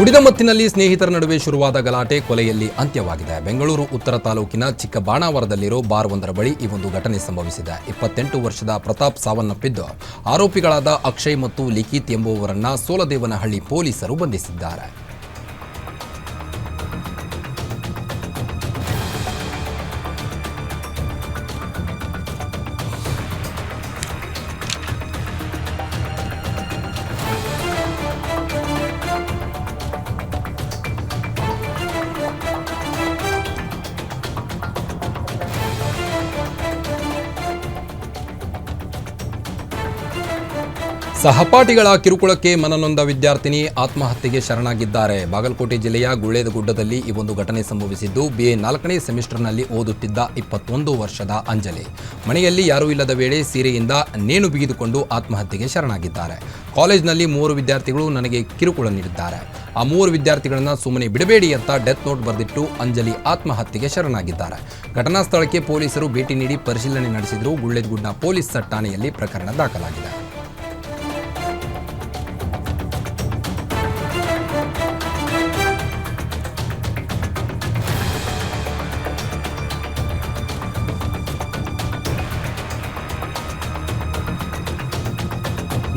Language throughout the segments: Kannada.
ಕುಡಿದ ಮತ್ತಿನಲ್ಲಿ ಸ್ನೇಹಿತರ ನಡುವೆ ಶುರುವಾದ ಗಲಾಟೆ ಕೊಲೆಯಲ್ಲಿ ಅಂತ್ಯವಾಗಿದೆ. ಬೆಂಗಳೂರು, ಉತ್ತರ ತಾಲೂಕಿನ ಚಿಕ್ಕಬಾಣಾವರದಲ್ಲಿರೋ ಬಾರ್ ಒಂದರ ಬಳಿ ಈ ಒಂದು ಘಟನೆ ಸಂಭವಿಸಿದೆ. ಇಪ್ಪತ್ತೆಂಟು ವರ್ಷದ ಪ್ರತಾಪ್ ಸಾವನ್ನಪ್ಪಿದ್ದು, ಆರೋಪಿಗಳಾದ ಅಕ್ಷಯ್ ಮತ್ತು ಲಿಖಿತ್ ಎಂಬುವರನ್ನ ಸೋಲದೇವನಹಳ್ಳಿ ಪೊಲೀಸರು ಬಂಧಿಸಿದ್ದಾರೆ. ಸಹಪಾಠಿಗಳ ಕಿರುಕುಳಕ್ಕೆ ಮನನೊಂದ ವಿದ್ಯಾರ್ಥಿನಿ ಆತ್ಮಹತ್ಯೆಗೆ ಶರಣಾಗಿದ್ದಾರೆ. ಬಾಗಲಕೋಟೆ ಜಿಲ್ಲೆಯ ಗುಳ್ಳೇದಗುಡ್ಡದಲ್ಲಿ ಈ ಒಂದು ಘಟನೆ ಸಂಭವಿಸಿದ್ದು, ಬಿಎ ನಾಲ್ಕನೇ ಸೆಮಿಸ್ಟರ್ನಲ್ಲಿ ಓದುತ್ತಿದ್ದ ಇಪ್ಪತ್ತೊಂದು ವರ್ಷದ ಅಂಜಲಿ. ಮನೆಯಲ್ಲಿ ಯಾರೂ ಇಲ್ಲದ ವೇಳೆ ಸೀರೆಯಿಂದ ನೇಣು ಬಿಗಿದುಕೊಂಡು ಆತ್ಮಹತ್ಯೆಗೆ ಶರಣಾಗಿದ್ದಾರೆ. ಕಾಲೇಜ್ನಲ್ಲಿ ಮೂವರು ವಿದ್ಯಾರ್ಥಿಗಳು ನನಗೆ ಕಿರುಕುಳ ನೀಡಿದ್ದಾರೆ. ಆ ಮೂವರು ವಿದ್ಯಾರ್ಥಿಗಳನ್ನು ಸುಮ್ಮನೆ ಬಿಡಬೇಡಿ ಅಂತ ಡೆತ್ ನೋಟ್ ಬರೆದಿಟ್ಟು ಅಂಜಲಿ ಆತ್ಮಹತ್ಯೆಗೆ ಶರಣಾಗಿದ್ದಾರೆ. ಘಟನಾ ಸ್ಥಳಕ್ಕೆ ಪೊಲೀಸರು ಭೇಟಿ ನೀಡಿ ಪರಿಶೀಲನೆ ನಡೆಸಿದರು. ಗುಳ್ಳೇದಗುಡ್ಡ ಪೊಲೀಸ್ ಠಾಣೆಯಲ್ಲಿ ಪ್ರಕರಣ ದಾಖಲಾಗಿದೆ.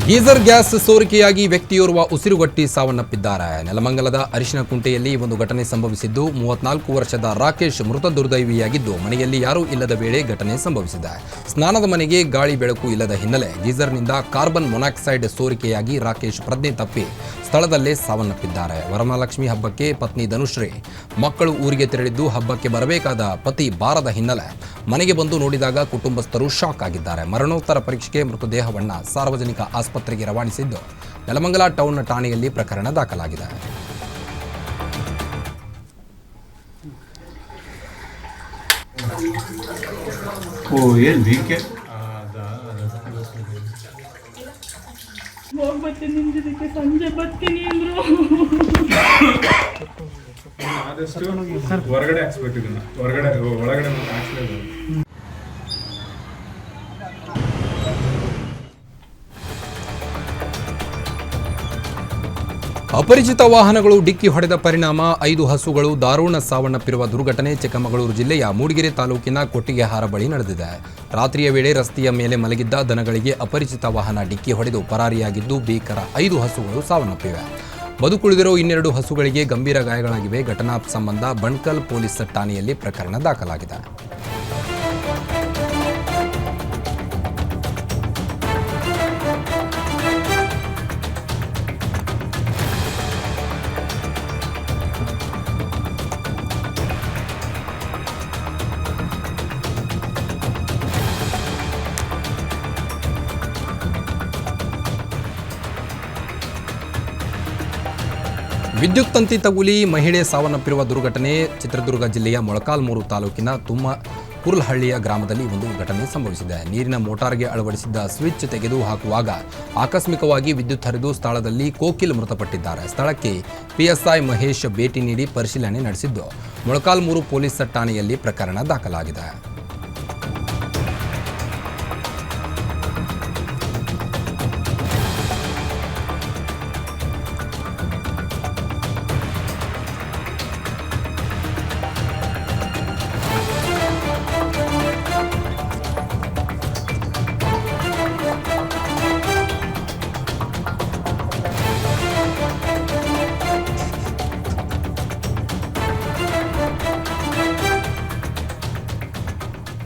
ಗೀಸರ್ ಗ್ಯಾಸ್ ಸೋರಿಕೆಯಾಗಿ ವ್ಯಕ್ತಿಯೋರ್ವ ಉಸಿರುಗಟ್ಟಿ ಸಾವನ್ನಪ್ಪಿದ್ದಾರೆ. ನೆಲಮಂಗಲದ ಅರಿಶಿನಕುಂಟೆಯಲ್ಲಿ ಒಂದು ಘಟನೆ ಸಂಭವಿಸಿದ್ದು, ಮೂವತ್ನಾಲ್ಕು ವರ್ಷದ ರಾಕೇಶ್ ಮೃತ ದುರ್ದೈವಿಯಾಗಿದ್ದು, ಮನೆಯಲ್ಲಿ ಯಾರೂ ಇಲ್ಲದ ವೇಳೆ ಘಟನೆ ಸಂಭವಿಸಿದೆ. ಸ್ನಾನದ ಮನೆಗೆ ಗಾಳಿ ಬೆಳಕು ಇಲ್ಲದ ಹಿನ್ನೆಲೆ ಗೀಸರ್ನಿಂದ ಕಾರ್ಬನ್ ಮೊನಾಕ್ಸೈಡ್ ಸೋರಿಕೆಯಾಗಿ ರಾಕೇಶ್ ಪ್ರಜ್ಞೆ ತಪ್ಪಿ ಸ್ಥಳದಲ್ಲೇ ಸಾವನ್ನಪ್ಪಿದ್ದಾರೆ. ವರಮಹಾಲಕ್ಷ್ಮಿ ಹಬ್ಬಕ್ಕೆ ಪತ್ನಿ ಧನುಶ್ರೀ ಮಕ್ಕಳು ಊರಿಗೆ ತೆರಳಿದ್ದು ಹಬ್ಬಕ್ಕೆ ಬರಬೇಕಾದ ಪತಿ ಬಾರದ ಹಿನ್ನೆಲೆ. ಮನೆಗೆ ಬಂದು ನೋಡಿದಾಗ ಕುಟುಂಬಸ್ಥರು ಶಾಕ್ ಆಗಿದ್ದಾರೆ. ಮರಣೋತ್ತರ ಪರೀಕ್ಷೆಗೆ ಮೃತದೇಹವನ್ನ ಸಾರ್ವಜನಿಕ ಆಸ್ಪತ್ರೆಗೆ ರವಾನಿಸಿದ್ದು ನೆಲಮಂಗಲ ಟೌನ್ ಠಾಣೆಯಲ್ಲಿ ಪ್ರಕರಣ ದಾಖಲಾಗಿದೆ. ಓ, ಏನು ವೀಕೆ ಹೋಗ್ಬರ್ತೀನಿ ನಿಮ್ದಿದ್ದಕ್ಕೆ ಸಂಜೆ ಬರ್ತೀನಿ ಅಂದ್ರು. ಆದಷ್ಟು ಹೊರಗಡೆ ಹಾಕ್ಸ್ಬೇಕು ಇದನ್ನ. ಹೊರಗಡೆ ಒಳಗಡೆ ಹಾಕ್ಸ್ಲೇಬೇಕು. ಅಪರಿಚಿತ ವಾಹನಗಳು ಡಿಕ್ಕಿ ಹೊಡೆದ ಪರಿಣಾಮ, ಐದು ಹಸುಗಳು ದಾರುಣ ಸಾವನ್ನಪ್ಪಿರುವ ದುರ್ಘಟನೆ ಚಿಕ್ಕಮಗಳೂರು ಜಿಲ್ಲೆಯ ಮೂಡಿಗೆರೆ ತಾಲೂಕಿನ ಕೊಟ್ಟಿಗೆಹಾರ ಬಳಿ ನಡೆದಿದೆ. ರಾತ್ರಿಯ ವೇಳೆ ರಸ್ತೆಯ ಮೇಲೆ ಮಲಗಿದ್ದ ದನಗಳಿಗೆ ಅಪರಿಚಿತ ವಾಹನ ಡಿಕ್ಕಿ ಹೊಡೆದು ಪರಾರಿಯಾಗಿದ್ದು ಭೀಕರ ಐದು ಹಸುಗಳು ಸಾವನ್ನಪ್ಪಿವೆ. ಬದುಕುಳಿದಿರೋ ಇನ್ನೆರಡು ಹಸುಗಳಿಗೆ ಗಂಭೀರ ಗಾಯಗಳಾಗಿವೆ. ಘಟನಾ ಸಂಬಂಧ ಬಣ್ಕಲ್ ಪೊಲೀಸ್ ಠಾಣೆಯಲ್ಲಿ ಪ್ರಕರಣ ದಾಖಲಾಗಿದೆ. ವಿದ್ಯುತ್ ತಂತಿ ತಗುಲಿ ಮಹಿಳೆ ಸಾವನ್ನಪ್ಪಿರುವ ದುರ್ಘಟನೆ ಚಿತ್ರದುರ್ಗ ಜಿಲ್ಲೆಯ ಮೊಳಕಾಲ್ಮೂರು ತಾಲೂಕಿನ ತುಮ್ಮ ಕುರ್ಲಹಳ್ಳಿಯ ಗ್ರಾಮದಲ್ಲಿ ಒಂದು ಘಟನೆ ಸಂಭವಿಸಿದೆ. ನೀರಿನ ಮೋಟಾರ್ಗೆ ಅಳವಡಿಸಿದ್ದ ಸ್ವಿಚ್ ತೆಗೆದು ಹಾಕುವಾಗ ಆಕಸ್ಮಿಕವಾಗಿ ವಿದ್ಯುತ್ ಹರಿದು ಸ್ಥಳದಲ್ಲಿ ಕೋಕಿಲ್ ಮೃತಪಟ್ಟಿದ್ದಾರೆ. ಸ್ಥಳಕ್ಕೆ ಪಿಎಸ್ಐ ಮಹೇಶ್ ಭೇಟಿ ನೀಡಿ ಪರಿಶೀಲನೆ ನಡೆಸಿದ್ದು. ಮೊಳಕಾಲ್ಮೂರು ಪೊಲೀಸ್ ಠಾಣೆಯಲ್ಲಿ ಪ್ರಕರಣ ದಾಖಲಾಗಿದೆ.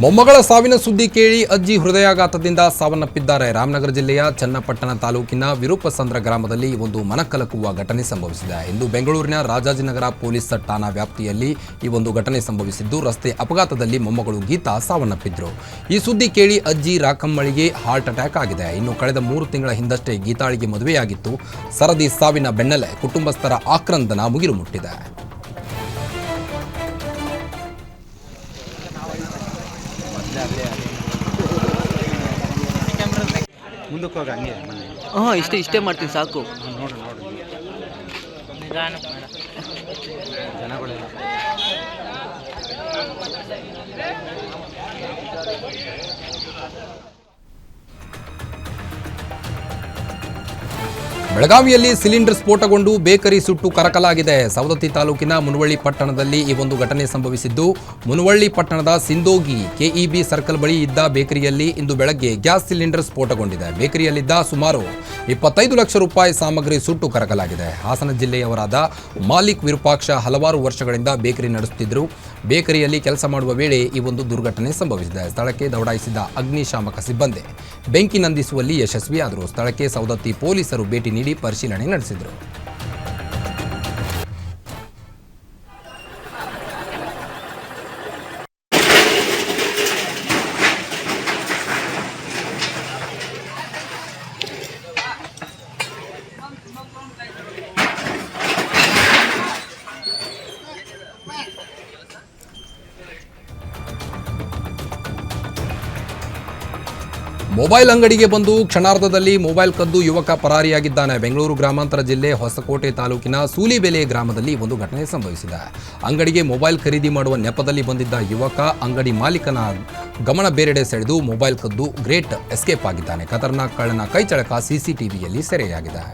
ಮೊಮ್ಮಗಳ ಸಾವಿನ ಸುದ್ದಿ ಕೇಳಿ ಅಜ್ಜಿ ಹೃದಯಾಘಾತದಿಂದ ಸಾವನ್ನಪ್ಪಿದ್ದಾರೆ. ರಾಮನಗರ ಜಿಲ್ಲೆಯ ಚನ್ನಪಟ್ಟಣ ತಾಲೂಕಿನ ವಿರೂಪಸಂದ್ರ ಗ್ರಾಮದಲ್ಲಿ ಒಂದು ಮನಕಲಕುವ ಘಟನೆ ಸಂಭವಿಸಿದೆ. ಎಂದು ಬೆಂಗಳೂರಿನ ರಾಜಾಜಿನಗರ ಪೊಲೀಸ್ ಠಾಣಾ ವ್ಯಾಪ್ತಿಯಲ್ಲಿ ಈ ಒಂದು ಘಟನೆ ಸಂಭವಿಸಿದ್ದು, ರಸ್ತೆ ಅಪಘಾತದಲ್ಲಿ ಮೊಮ್ಮಗಳು ಗೀತಾ ಸಾವನ್ನಪ್ಪಿದ್ರು. ಈ ಸುದ್ದಿ ಕೇಳಿ ಅಜ್ಜಿ ರಾಕಮ್ಮಳಿಗೆ ಹಾರ್ಟ್ ಅಟ್ಯಾಕ್ ಆಗಿದೆ. ಇನ್ನು ಕಳೆದ ಮೂರು ತಿಂಗಳ ಹಿಂದಷ್ಟೇ ಗೀತಾಳಿಗೆ ಮದುವೆಯಾಗಿತ್ತು. ಸರದಿ ಸಾವಿನ ಬೆನ್ನಲ್ಲೇ ಕುಟುಂಬಸ್ಥರ ಆಕ್ರಂದನ ಮುಗಿಲು ಮುಟ್ಟಿದೆ. ಮುಂದಕ್ಕೆ ಹೋಗಿ ಹಂಗೆ ಮನೆ. ಹಾಂ ಇಷ್ಟೇ ಇಷ್ಟೇ ಮಾಡ್ತೀನಿ ಸಾಕು. ನೋಡು ನೋಡು. ಜನಗಳೆಲ್ಲ. ಬೆಳಗಾವಿಯಲ್ಲಿ ಸಿಲಿಂಡರ್ ಸ್ಫೋಟಗೊಂಡು ಬೇಕರಿ ಸುಟ್ಟು ಕರಕಲಾಗಿದೆ. ಸವದತ್ತಿ ತಾಲೂಕಿನ ಮುನವಳ್ಳಿ ಪಟ್ಟಣದಲ್ಲಿ ಈ ಒಂದು ಘಟನೆ ಸಂಭವಿಸಿದ್ದು, ಮುನವಳ್ಳಿ ಪಟ್ಟಣದ ಸಿಂದೋಗಿ ಕೆಇಬಿ ಸರ್ಕಲ್ ಬಳಿ ಇದ್ದ ಬೇಕರಿಯಲ್ಲಿ ಇಂದು ಬೆಳಗ್ಗೆ ಗ್ಯಾಸ್ ಸಿಲಿಂಡರ್ ಸ್ಫೋಟಗೊಂಡಿದೆ. ಬೇಕರಿಯಲ್ಲಿದ್ದ ಸುಮಾರು ಇಪ್ಪತ್ತೈದು ಲಕ್ಷ ರೂಪಾಯಿ ಸಾಮಗ್ರಿ ಸುಟ್ಟು ಕರಕಲಾಗಿದೆ. ಹಾಸನ ಜಿಲ್ಲೆಯವರಾದ ಮಾಲಿಕ್ ವಿರೂಪಾಕ್ಷ ಹಲವಾರು ವರ್ಷಗಳಿಂದ ಬೇಕರಿ ನಡೆಸುತ್ತಿದ್ದರು. ಬೇಕರಿಯಲ್ಲಿ ಕೆಲಸ ಮಾಡುವ ವೇಳೆ ಈ ಒಂದು ದುರ್ಘಟನೆ ಸಂಭವಿಸಿದೆ. ಸ್ಥಳಕ್ಕೆ ದೌಡಾಯಿಸಿದ ಅಗ್ನಿಶಾಮಕ ಸಿಬ್ಬಂದಿ ಬೆಂಕಿ ನಂದಿಸುವಲ್ಲಿ ಯಶಸ್ವಿಯಾದರು. ಸ್ಥಳಕ್ಕೆ ಸವದತ್ತಿ ಪೊಲೀಸರು ಭೇಟಿ ನೀಡಿ ಪರಿಶೀಲನೆ ನಡೆಸಿದರು. ಮೊಬೈಲ್ ಅಂಗಡಿಗೆ ಬಂದು ಕ್ಷಣಾರ್ಧದಲ್ಲಿ ಮೊಬೈಲ್ ಕದ್ದು ಯುವಕ ಪರಾರಿಯಾಗಿದ್ದಾನೆ. ಬೆಂಗಳೂರು ಗ್ರಾಮಾಂತರ ಜಿಲ್ಲೆ ಹೊಸಕೋಟೆ ತಾಲೂಕಿನ ಸೂಲಿಬೆಲೆ ಗ್ರಾಮದಲ್ಲಿ ಒಂದು ಘಟನೆ ಸಂಭವಿಸಿದೆ. ಅಂಗಡಿಗೆ ಮೊಬೈಲ್ ಖರೀದಿ ಮಾಡುವ ನೆಪದಲ್ಲಿ ಬಂದಿದ್ದ ಯುವಕ ಅಂಗಡಿ ಮಾಲೀಕನ ಗಮನ ಬೇರೆಡೆ ಸೆಳೆದು ಮೊಬೈಲ್ ಕದ್ದು ಗ್ರೇಟ್ ಎಸ್ಕೇಪ್ ಆಗಿದ್ದಾನೆ. ಖತರ್ನಾಕ್ ಕಳ್ಳನ ಕೈಚಳಕ ಸಿಸಿಟಿವಿಯಲ್ಲಿ ಸೆರೆಯಾಗಿದೆ.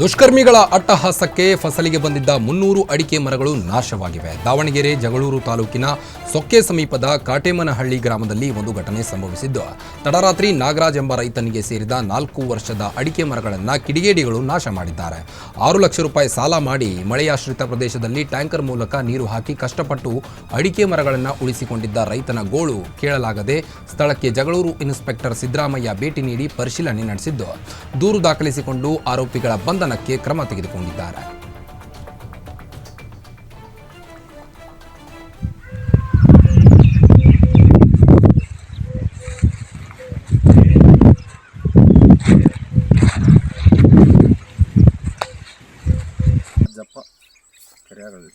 ದುಷ್ಕರ್ಮಿಗಳ ಅಟ್ಟಹಾಸಕ್ಕೆ ಫಸಲಿಗೆ ಬಂದಿದ್ದ ಮುನ್ನೂರು ಅಡಿಕೆ ಮರಗಳು ನಾಶವಾಗಿವೆ. ದಾವಣಗೆರೆ, ಜಗಳೂರು ತಾಲೂಕಿನ ಸೊಕ್ಕೆ ಸಮೀಪದ ಕಾಟೇಮನಹಳ್ಳಿ ಗ್ರಾಮದಲ್ಲಿ ಒಂದು ಘಟನೆ ಸಂಭವಿಸಿದ್ದು, ತಡರಾತ್ರಿ ನಾಗರಾಜ್ ಎಂಬ ರೈತನಿಗೆ ಸೇರಿದ ನಾಲ್ಕು ವರ್ಷದ ಅಡಿಕೆ ಮರಗಳನ್ನು ಕಿಡಿಗೇಡಿಗಳು ನಾಶ ಮಾಡಿದ್ದಾರೆ. ಆರು ಲಕ್ಷ ರೂಪಾಯಿ ಸಾಲ ಮಾಡಿ ಮಳೆಯಾಶ್ರಿತ ಪ್ರದೇಶದಲ್ಲಿ ಟ್ಯಾಂಕರ್ ಮೂಲಕ ನೀರು ಹಾಕಿ ಕಷ್ಟಪಟ್ಟು ಅಡಿಕೆ ಮರಗಳನ್ನು ಉಳಿಸಿಕೊಂಡಿದ್ದ ರೈತನ ಗೋಳು ಕೇಳಲಾಗದೆ ಸ್ಥಳಕ್ಕೆ ಜಗಳೂರು ಇನ್ಸ್ಪೆಕ್ಟರ್ ಸಿದ್ದರಾಮಯ್ಯ ಭೇಟಿ ನೀಡಿ ಪರಿಶೀಲನೆ ನಡೆಸಿದ್ದು, ದೂರು ದಾಖಲಿಸಿಕೊಂಡು ಆರೋಪಿಗಳ ಬಂಧನಕ್ಕೆ ಕ್ರಮ ತೆಗೆದುಕೊಂಡಿದ್ದಾರೆ ಜಪ್ಪ ಕೆರೆಯಾಗಲ್ಲಿ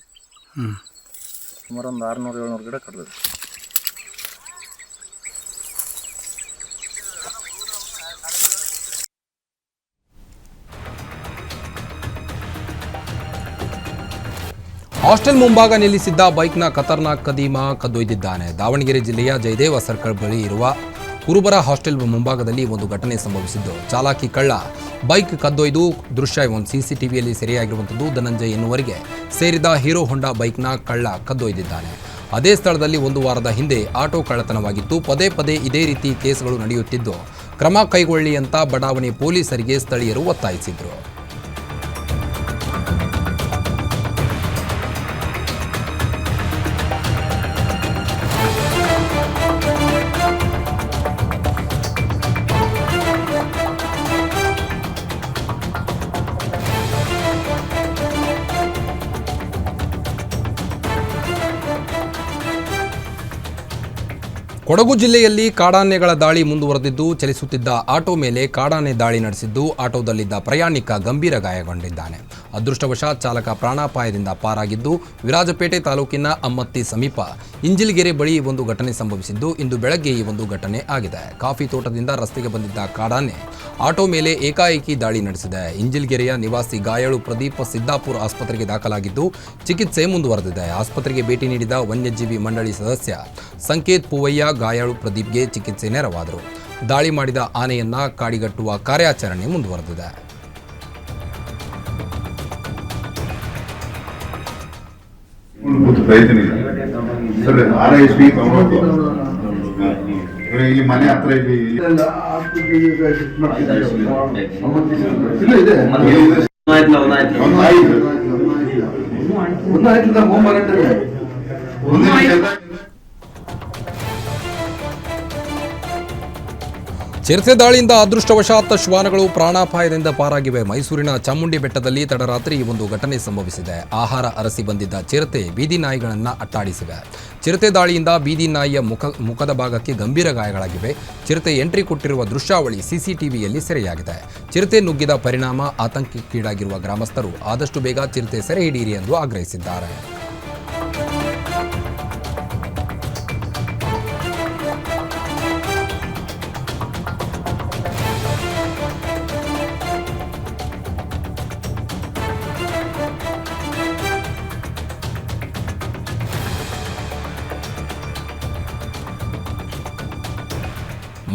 ಸುಮಾರು ಒಂದು ಆರುನೂರು ಏಳ್ನೂರು ಗಿಡ ಕಡ್ದದೆ ಹಾಸ್ಟೆಲ್ ಮುಂಭಾಗ ನಿಲ್ಲಿಸಿದ್ದ ಬೈಕ್ನ ಖತರ್ನಾಕ್ ಕದೀಮ ಕದ್ದೊಯ್ದಿದ್ದಾನೆ. ದಾವಣಗೆರೆ ಜಿಲ್ಲೆಯ ಜಯದೇವ ಸರ್ಕಲ್ ಬಳಿ ಇರುವ ಕುರುಬರ ಹಾಸ್ಟೆಲ್ ಮುಂಭಾಗದಲ್ಲಿ ಒಂದು ಘಟನೆ ಸಂಭವಿಸಿದ್ದು. ಚಾಲಾಕಿ ಕಳ್ಳ ಬೈಕ್ ಕದ್ದೊಯ್ದು ದೃಶ್ಯ ಒಂದು ಸಿಸಿಟಿವಿಯಲ್ಲಿ ಸೆರೆಯಾಗಿರುವಂಥದ್ದು. ಧನಂಜಯ್ ಎನ್ನುವರಿಗೆ ಸೇರಿದ ಹೀರೋ ಹೊಂಡಾ ಬೈಕ್ನ ಕಳ್ಳ ಕದ್ದೊಯ್ದಿದ್ದಾನೆ. ಅದೇ ಸ್ಥಳದಲ್ಲಿ ಒಂದು ವಾರದ ಹಿಂದೆ ಆಟೋ ಕಳ್ಳತನವಾಗಿತ್ತು. ಪದೇ ಪದೇ ಇದೇ ರೀತಿ ಕೇಸ್ಗಳು ನಡೆಯುತ್ತಿದ್ದು. ಕ್ರಮ ಕೈಗೊಳ್ಳಿ ಅಂತ ಬಡಾವಣೆ ಪೊಲೀಸರಿಗೆ ಸ್ಥಳೀಯರು ಒತ್ತಾಯಿಸಿದರು. ಕೊಡಗು ಜಿಲ್ಲೆಯಲ್ಲಿ ಕಾಡಾನೆಗಳ ದಾಳಿ ಮುಂದುವರೆದಿದ್ದು ಚಲಿಸುತ್ತಿದ್ದ ಆಟೋ ಮೇಲೆ ಕಾಡಾನೆ ದಾಳಿ ನಡೆಸಿದ್ದು ಆಟೋದಲ್ಲಿದ್ದ ಪ್ರಯಾಣಿಕ ಗಂಭೀರ ಗಾಯಗೊಂಡಿದ್ದಾನೆ. ಅದೃಷ್ಟವಶಾತ್ ಚಾಲಕ ಪ್ರಾಣಾಪಾಯದಿಂದ ಪಾರಾಗಿದ್ದು ವಿರಾಜಪೇಟೆ ತಾಲೂಕಿನ ಅಮ್ಮತ್ತಿ ಸಮೀಪ ಇಂಜಿಲ್ಗೆರೆ ಬಳಿ ಒಂದು ಘಟನೆ ಸಂಭವಿಸಿದ್ದು ಇಂದು ಬೆಳಗ್ಗೆ ಈ ಒಂದು ಘಟನೆ ಆಗಿದೆ. ಕಾಫಿ ತೋಟದಿಂದ ರಸ್ತೆಗೆ ಬಂದಿದ್ದ ಕಾಡಾನೆ ಆಟೋ ಮೇಲೆ ಏಕಾಏಕಿ ದಾಳಿ ನಡೆಸಿದೆ. ಇಂಜಿಲ್ಗೆರೆಯ ನಿವಾಸಿ ಗಾಯಾಳು ಪ್ರದೀಪ್ ಸಿದ್ದಾಪುರ ಆಸ್ಪತ್ರೆಗೆ ದಾಖಲಾಗಿದ್ದು ಚಿಕಿತ್ಸೆ ಮುಂದುವರೆದಿದೆ. ಆಸ್ಪತ್ರೆಗೆ ಭೇಟಿ ನೀಡಿದ ವನ್ಯಜೀವಿ ಮಂಡಳಿ ಸದಸ್ಯ ಸಂಕೇತ್ ಪೂವಯ್ಯ ಗಾಯಾಳು ಪ್ರದೀಪ್ಗೆ ಚಿಕಿತ್ಸೆ ನೆರವಾದರು. ದಾಳಿ ಮಾಡಿದ ಆನೆಯನ್ನ ಕಾಡಿಗಟ್ಟುವ ಕಾರ್ಯಾಚರಣೆ ಮುಂದುವರೆದಿದೆ. ಇಲ್ಲಿ ಮನೆ ಹತ್ರ ಇಲ್ಲಿ ಚಿರತೆ ದಾಳಿಯಿಂದ ಅದೃಷ್ಟವಶಾತ್ ಶ್ವಾನಗಳು ಪ್ರಾಣಾಪಾಯದಿಂದ ಪಾರಾಗಿವೆ. ಮೈಸೂರಿನ ಚಾಮುಂಡಿ ಬೆಟ್ಟದಲ್ಲಿ ತಡರಾತ್ರಿ ಒಂದು ಘಟನೆ ಸಂಭವಿಸಿದೆ. ಆಹಾರ ಅರಸಿ ಬಂದಿದ್ದ ಚಿರತೆ ಬೀದಿ ನಾಯಿಗಳನ್ನು ಅಟ್ಟಾಡಿಸಿವೆ ಚಿರತೆ ದಾಳಿಯಿಂದ ಬೀದಿ ನಾಯಿಯ ಮುಖ, ಮುಖದ ಭಾಗಕ್ಕೆ ಗಂಭೀರ ಗಾಯಗಳಾಗಿವೆ. ಚಿರತೆ ಎಂಟ್ರಿ ಕೊಟ್ಟಿರುವ ದೃಶ್ಯಾವಳಿ ಸಿಸಿಟಿವಿಯಲ್ಲಿ ಸೆರೆಯಾಗಿದೆ. ಚಿರತೆ ನುಗ್ಗಿದ ಪರಿಣಾಮ ಆತಂಕಕ್ಕೀಡಾಗಿರುವ ಗ್ರಾಮಸ್ಥರು ಆದಷ್ಟು ಬೇಗ ಚಿರತೆ ಸೆರೆ ಹಿಡಿಯಿರಿ ಎಂದು ಆಗ್ರಹಿಸಿದ್ದಾರೆ.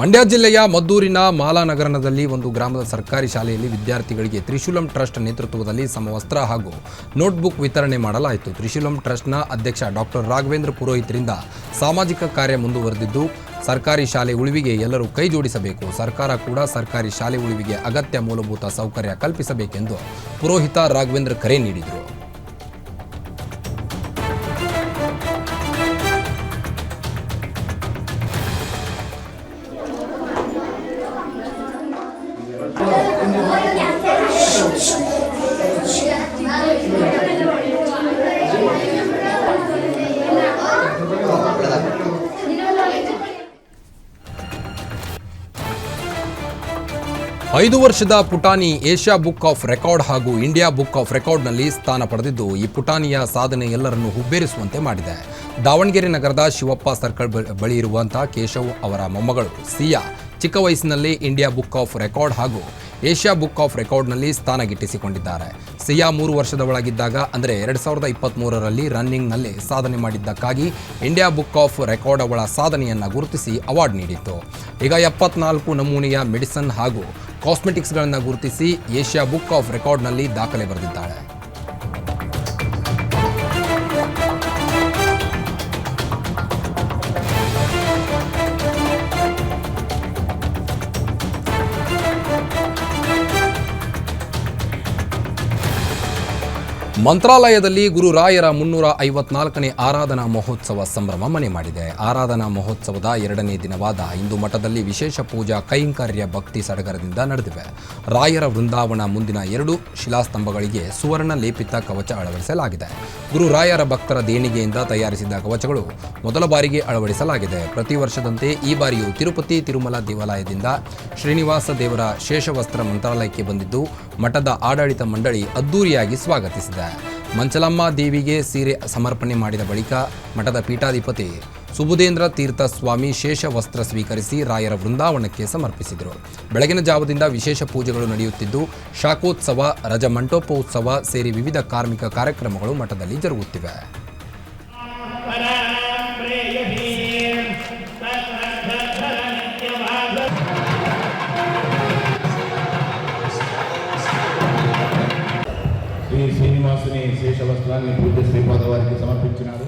ಮಂಡ್ಯ ಜಿಲ್ಲೆಯ ಮದ್ದೂರಿನ ಮಾಲಾನಗರದಲ್ಲಿ ಒಂದು ಗ್ರಾಮದ ಸರ್ಕಾರಿ ಶಾಲೆಯಲ್ಲಿ ವಿದ್ಯಾರ್ಥಿಗಳಿಗೆ ತ್ರಿಶೂಲಂ ಟ್ರಸ್ಟ್ ನೇತೃತ್ವದಲ್ಲಿ ಸಮವಸ್ತ್ರ ಹಾಗೂ ನೋಟ್ಬುಕ್ ವಿತರಣೆ ಮಾಡಲಾಯಿತು. ತ್ರಿಶೂಲಂ ಟ್ರಸ್ಟ್ನ ಅಧ್ಯಕ್ಷ ಡಾಕ್ಟರ್ ರಾಘವೇಂದ್ರ ಪುರೋಹಿತ್ರಿಂದ ಸಾಮಾಜಿಕ ಕಾರ್ಯ ಮುಂದುವರೆದಿದ್ದು, ಸರ್ಕಾರಿ ಶಾಲೆ ಉಳಿವಿಗೆ ಎಲ್ಲರೂ ಕೈ ಜೋಡಿಸಬೇಕು. ಸರ್ಕಾರ ಕೂಡ ಸರ್ಕಾರಿ ಶಾಲೆ ಉಳಿವಿಗೆ ಅಗತ್ಯ ಮೂಲಭೂತ ಸೌಕರ್ಯ ಕಲ್ಪಿಸಬೇಕೆಂದು ಪುರೋಹಿತ ರಾಘವೇಂದ್ರ ಕರೆ ನೀಡಿದರು. ಐದು ವರ್ಷದ ಪುಟಾನಿ ಏಷ್ಯಾ ಬುಕ್ ಆಫ್ ರೆಕಾರ್ಡ್ ಹಾಗೂ ಇಂಡಿಯಾ ಬುಕ್ ಆಫ್ ರೆಕಾರ್ಡ್ನಲ್ಲಿ ಸ್ಥಾನ ಪಡೆದಿದ್ದು, ಈ ಪುಟಾನಿಯ ಸಾಧನೆ ಎಲ್ಲರನ್ನು ಹುಬ್ಬೇರಿಸುವಂತೆ ಮಾಡಿದೆ. ದಾವಣಗೆರೆ ನಗರದ ಶಿವಪ್ಪ ಸರ್ಕಲ್ ಬಳಿ ಇರುವಂತಹ ಕೇಶವ್ ಅವರ ಮೊಮ್ಮಗಳು ಸಿಯಾ, ಚಿಕ್ಕ ವಯಸ್ಸಿನಲ್ಲಿ ಇಂಡಿಯಾ ಬುಕ್ ಆಫ್ ರೆಕಾರ್ಡ್ ಹಾಗೂ ಏಷ್ಯಾ ಬುಕ್ ಆಫ್ ರೆಕಾರ್ಡ್ನಲ್ಲಿ ಸ್ಥಾನ ಗಿಟ್ಟಿಸಿಕೊಂಡಿದ್ದಾರೆ. ಸಿಯಾ ಮೂರು ವರ್ಷದವಳಾಗಿದ್ದಾಗ, ಅಂದರೆ ಎರಡು ಸಾವಿರದ ಇಪ್ಪತ್ತ್ಮೂರರಲ್ಲಿ ರನ್ನಿಂಗ್ನಲ್ಲಿ ಸಾಧನೆ ಮಾಡಿದ್ದಕ್ಕಾಗಿ ಇಂಡಿಯಾ ಬುಕ್ ಆಫ್ ರೆಕಾರ್ಡ್ ಅವಳ ಸಾಧನೆಯನ್ನು ಗುರುತಿಸಿ ಅವಾರ್ಡ್ ನೀಡಿತ್ತು. ಈಗ ಎಪ್ಪತ್ನಾಲ್ಕು ನಮೂನೆಯ ಮೆಡಿಸನ್ ಹಾಗೂ ಕಾಸ್ಮೆಟಿಕ್ಸ್ಗಳನ್ನು ಗುರುತಿಸಿ ಏಷ್ಯಾ ಬುಕ್ ಆಫ್ ರೆಕಾರ್ಡ್ನಲ್ಲಿ ದಾಖಲೆ ಬರೆದಿದ್ದಾಳೆ. ಮಂತ್ರಾಲಯದಲ್ಲಿ ಗುರುರಾಯರ ಮುನ್ನೂರ ಐವತ್ನಾಲ್ಕನೇ ಆರಾಧನಾ ಮಹೋತ್ಸವ ಸಂಭ್ರಮ ಮನೆ ಮಾಡಿದೆ. ಆರಾಧನಾ ಮಹೋತ್ಸವದ ಎರಡನೇ ದಿನವಾದ ಇಂದು ಮಠದಲ್ಲಿ ವಿಶೇಷ ಪೂಜಾ ಕೈಂಕರ್ಯ ಭಕ್ತಿ ಸಡಗರದಿಂದ ನಡೆದಿವೆ. ರಾಯರ ವೃಂದಾವನ ಮುಂದಿನ ಎರಡು ಶಿಲಾಸ್ತಂಭಗಳಿಗೆ ಸುವರ್ಣ ಲೇಪಿತ ಕವಚ ಅಳವಡಿಸಲಾಗಿದೆ. ಗುರುರಾಯರ ಭಕ್ತರ ದೇಣಿಗೆಯಿಂದ ತಯಾರಿಸಿದ ಕವಚಗಳು ಮೊದಲ ಬಾರಿಗೆ ಅಳವಡಿಸಲಾಗಿದೆ. ಪ್ರತಿ ವರ್ಷದಂತೆ ಈ ಬಾರಿಯೂ ತಿರುಪತಿ, ತಿರುಮಲ ದೇವಾಲಯದಿಂದ ಶ್ರೀನಿವಾಸ ದೇವರ ಶೇಷವಸ್ತ್ರ ಮಂತ್ರಾಲಯಕ್ಕೆ ಬಂದಿದ್ದು ಮಠದ ಆಡಳಿತ ಮಂಡಳಿ ಅದ್ದೂರಿಯಾಗಿ ಸ್ವಾಗತಿಸಿದೆ. ಮಂಚಲಮ್ಮ ದೇವಿಗೆ ಸೀರೆ ಸಮರ್ಪಣೆ ಮಾಡಿದ ಬಳಿಕ ಮಠದ ಪೀಠಾಧಿಪತಿ ಸುಬುಧೇಂದ್ರ ತೀರ್ಥ ಸ್ವಾಮಿ ಶೇಷ ವಸ್ತ್ರ ಸ್ವೀಕರಿಸಿ ರಾಯರ ವೃಂದಾವನಕ್ಕೆ ಸಮರ್ಪಿಸಿದರು. ಬೆಳಗಿನ ಜಾವದಿಂದ ವಿಶೇಷ ಪೂಜೆಗಳು ನಡೆಯುತ್ತಿದ್ದು, ಶಾಖೋತ್ಸವ, ರಜಮಂಟೋಪೋತ್ಸವ ಸೇರಿ ವಿವಿಧ ಕಾರ್ಮಿಕ ಕಾರ್ಯಕ್ರಮಗಳು ಮಠದಲ್ಲಿ ಜರುಗುತ್ತಿವೆ. శేషవస్త్రాన్ని పూజ శ్రీపాద వారికి సమర్పించినారు.